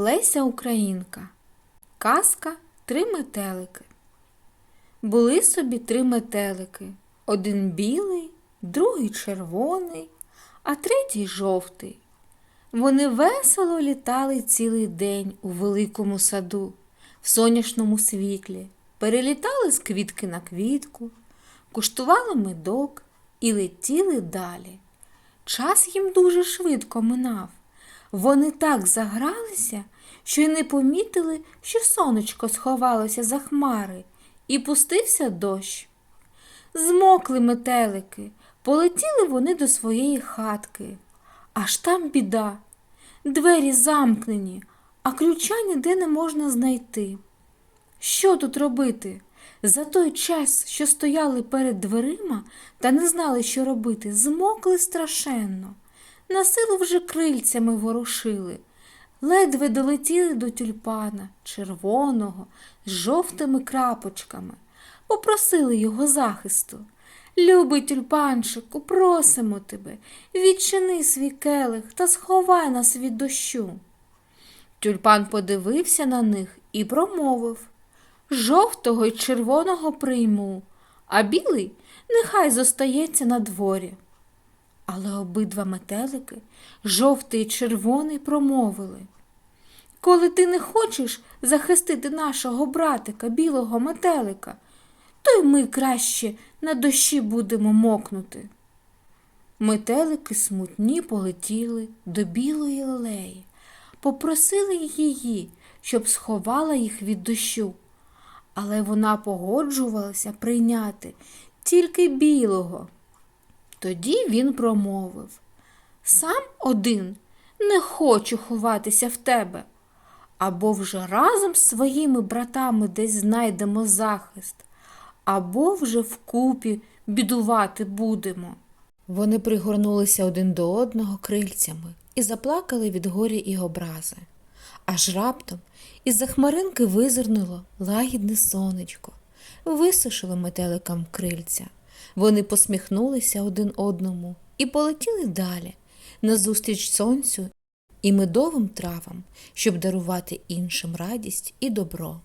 Леся Українка. Казка Три метелики. Були собі три метелики. Один білий, другий червоний, а третій жовтий. Вони весело літали цілий день у великому саду, в сонячному світлі, перелітали з квітки на квітку, куштували медок і летіли далі. Час їм дуже швидко минав. Вони так загралися, що й не помітили, що сонечко сховалося за хмари, і пустився дощ. Змокли метелики, полетіли вони до своєї хатки. Аж там біда. Двері замкнені, а ключа ніде не можна знайти. Що тут робити? За той час, що стояли перед дверима та не знали, що робити, змокли страшенно. На силу вже крильцями ворушили. Ледве долетіли до тюльпана, червоного, з жовтими крапочками, попросили його захисту. Любий тюльпанчику, просимо тебе, відчини свій келих та сховай нас від дощу. Тюльпан подивився на них і промовив Жовтого й червоного прийму, а білий нехай зостається на дворі. Але обидва метелики, жовтий і червоний, промовили Коли ти не хочеш захистити нашого братика, білого метелика, то й ми краще на дощі будемо мокнути. Метелики смутні полетіли до білої лелеї, попросили її, щоб сховала їх від дощу, але вона погоджувалася прийняти тільки білого. Тоді він промовив Сам один не хочу ховатися в тебе, або вже разом з своїми братами десь знайдемо захист, або вже вкупі бідувати будемо. Вони пригорнулися один до одного крильцями і заплакали від горя і образи. Аж раптом із-за хмаринки визирнуло лагідне сонечко, висушило метеликам крильця. Вони посміхнулися один одному і полетіли далі, назустріч сонцю і медовим травам, щоб дарувати іншим радість і добро.